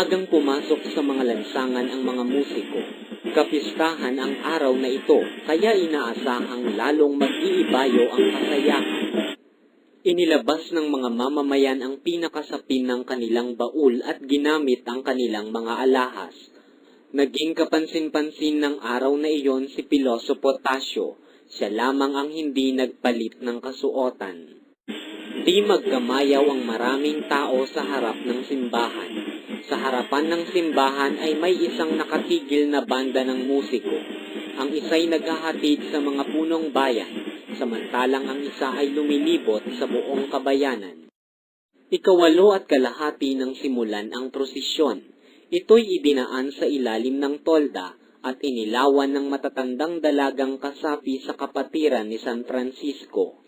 Maagang pumasok sa mga lansangan ang mga musiko. Kapistahan ang araw na ito, kaya inaasahang lalong mag-iibayo ang kasayahan. Inilabas ng mga mamamayan ang pinakasapin ng kanilang baul at ginamit ang kanilang mga alahas. Naging kapansin-pansin ng araw na iyon si Pilosopo Tasio. Siya lamang ang hindi nagpalit ng kasuotan. Di magkamayaw ang maraming tao sa harap ng simbahan. Sa harapan ng simbahan ay may isang nakatigil na banda ng musiko. Ang isa'y naghahatid sa mga punong bayan, samantalang ang isa ay lumilibot sa buong kabayanan. Ikawalo at kalahati ng simulan ang prosesyon. Ito'y idinaan sa ilalim ng tolda at inilawan ng matatandang dalagang kasapi sa kapatiran ni San Francisco.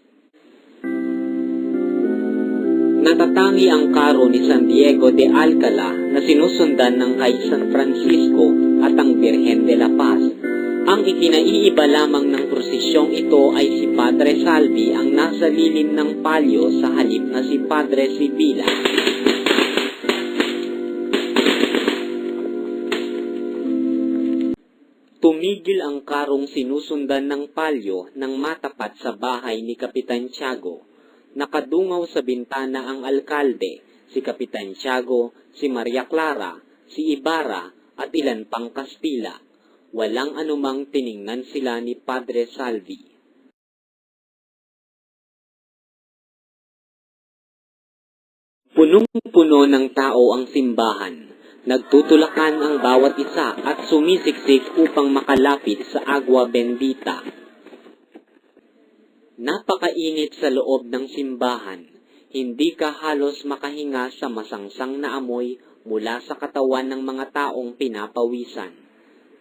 Natatangi ang karo ni San Diego de Alcala na sinusundan ng kay San Francisco at ang Birhen de la Paz. Ang ikinaiiba lamang ng prosesyong ito ay si Padre Salvi ang nasa lilim ng palyo sa halip na si Padre Sibila. Tumigil ang karong sinusundan ng palyo nang matapat sa bahay ni Kapitan Tiago. Nakadungaw sa bintana ang alkalde, si Kapitan Tiago, si Maria Clara, si Ibarra at ilan pang Kastila. Walang anumang tiningnan sila ni Padre Salvi. Punong-puno ng tao ang simbahan. Nagtutulakan ang bawat isa at sumisiksik upang makalapit sa agwa bendita. Napakainit sa loob ng simbahan. Hindi ka halos makahinga sa masangsang na amoy mula sa katawan ng mga taong pinapawisan.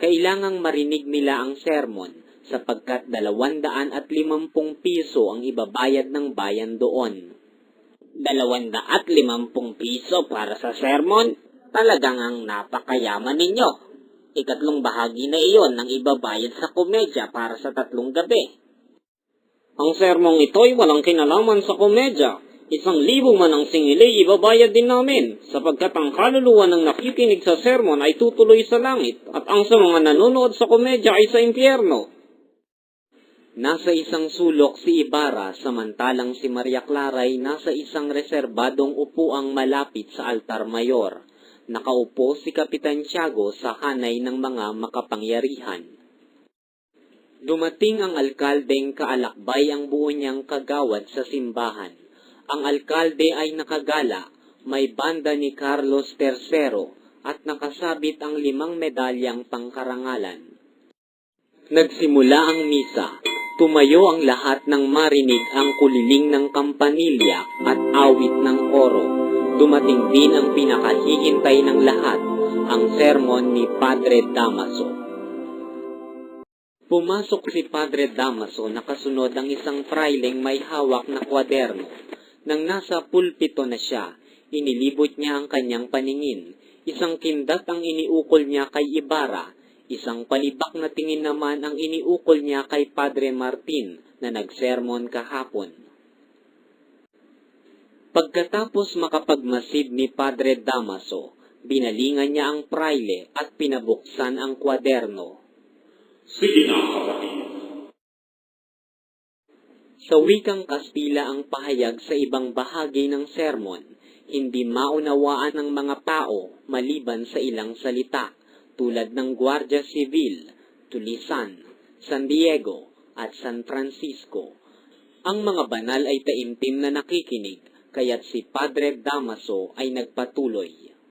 Kailangang marinig nila ang sermon sapagkat dalawandaan at limampung piso ang ibabayad ng bayan doon. Dalawanda at limampung piso para sa sermon? Talagang ang napakayaman ninyo. Ikatlong bahagi na iyon ng ibabayad sa komedya para sa tatlong gabi. Ang sermong ito'y walang kinalaman sa komedya. Isang libo man ang singili, ibabayad din namin, sapagkat ang kaluluwa ng nakikinig sa sermon ay tutuloy sa langit, at ang sa mga nanonood sa komedya ay sa impyerno. Nasa isang sulok si Ibarra, samantalang si Maria Clara ay nasa isang reserbadong upuang malapit sa altar mayor. Nakaupo si Kapitan Tiago sa hanay ng mga makapangyarihan. Dumating ang alkaldeng kaalakbay ang buo niyang kagawad sa simbahan. Ang alkalde ay nakagala, may banda ni Carlos III at nakasabit ang limang medalyang pangkarangalan. Nagsimula ang misa. Tumayo ang lahat ng marinig ang kuliling ng kampanilya at awit ng oro. Dumating din ang pinakahihintay ng lahat, ang sermon ni Padre Damaso. Pumasok si Padre Damaso nakasunod ang isang fraileng may hawak na kwaderno. Nang nasa pulpito na siya, inilibot niya ang kanyang paningin. Isang kindat ang iniukol niya kay Ibarra, isang palibak na tingin naman ang iniukol niya kay Padre Martin na nagsermon kahapon. Pagkatapos makapagmasid ni Padre Damaso, binalingan niya ang praile at pinabuksan ang kwaderno. Sige na, kapatid. Sa wikang Kastila ang pahayag sa ibang bahagi ng sermon, hindi maunawaan ng mga tao maliban sa ilang salita, tulad ng Guardia Civil, Tulisan, San Diego, at San Francisco. Ang mga banal ay taimtim na nakikinig, kaya't si Padre Damaso ay nagpatuloy.